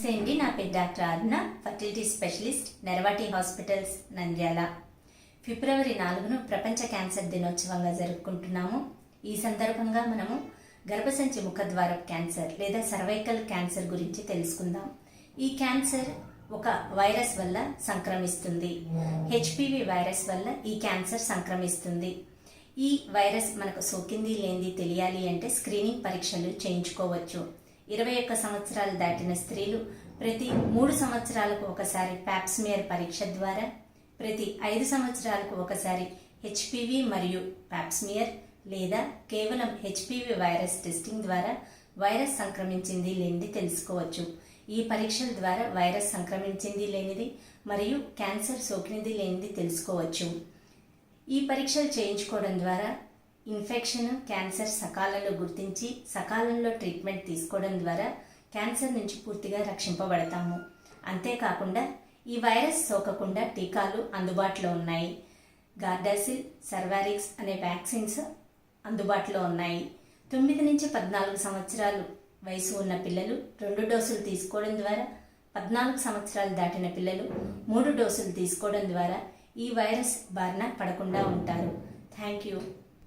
నమస్తే అండి. నా పేరు doctor Arna fertility specialist Neravati hospitals Nandyal. ఫిబ్రవరి నాలుగును ప్రపంచ క్యాన్సర్ దినోత్సవంగా జరుపుకుంటున్నాము. ఈ సందర్భంగా మనము గర్భసంచి ముఖద్వార క్యాన్సర్ లేదా సర్వైకల్ క్యాన్సర్ గురించి తెలుసుకుందాం. ఈ క్యాన్సర్ ఒక వైరస్ వల్ల సంక్రమిస్తుంది. హెచ్పివి వైరస్ వల్ల ఈ క్యాన్సర్ సంక్రమిస్తుంది. ఈ వైరస్ మనకు సోకింది లేనిది తెలియాలి అంటే స్క్రీనింగ్ పరీక్షలు చేయించుకోవచ్చు. ఇరవై ఒక్క సంవత్సరాలు దాటిన స్త్రీలు ప్రతి మూడు సంవత్సరాలకు ఒకసారి ప్యాప్స్మియర్ పరీక్ష ద్వారా ప్రతి ఐదు సంవత్సరాలకు ఒకసారి హెచ్పివి మరియు ప్యాప్స్మియర్ లేదా కేవలం హెచ్పివి వైరస్ టెస్టింగ్ ద్వారా వైరస్ సంక్రమించింది లేనిది తెలుసుకోవచ్చు. ఈ పరీక్షల ద్వారా వైరస్ సంక్రమించింది లేనిది మరియు క్యాన్సర్ సోకినది లేనిది తెలుసుకోవచ్చు. ఈ పరీక్షలు చేయించుకోవడం ద్వారా ఇన్ఫెక్షన్ క్యాన్సర్ సకాలంలో గుర్తించి సకాలంలో ట్రీట్మెంట్ తీసుకోవడం ద్వారా క్యాన్సర్ నుంచి పూర్తిగా రక్షింపబడతాము. అంతేకాకుండా ఈ వైరస్ సోకకుండా టీకాలు అందుబాటులో ఉన్నాయి. గార్డాసిల్ సర్వారిక్స్ అనే వ్యాక్సిన్స్ అందుబాటులో ఉన్నాయి. తొమ్మిది నుంచి పద్నాలుగు సంవత్సరాలు వయసు ఉన్న పిల్లలు రెండు డోసులు తీసుకోవడం ద్వారా పద్నాలుగు సంవత్సరాలు దాటిన పిల్లలు మూడు డోసులు తీసుకోవడం ద్వారా ఈ వైరస్ బారిన పడకుండా ఉంటారు. Thank you.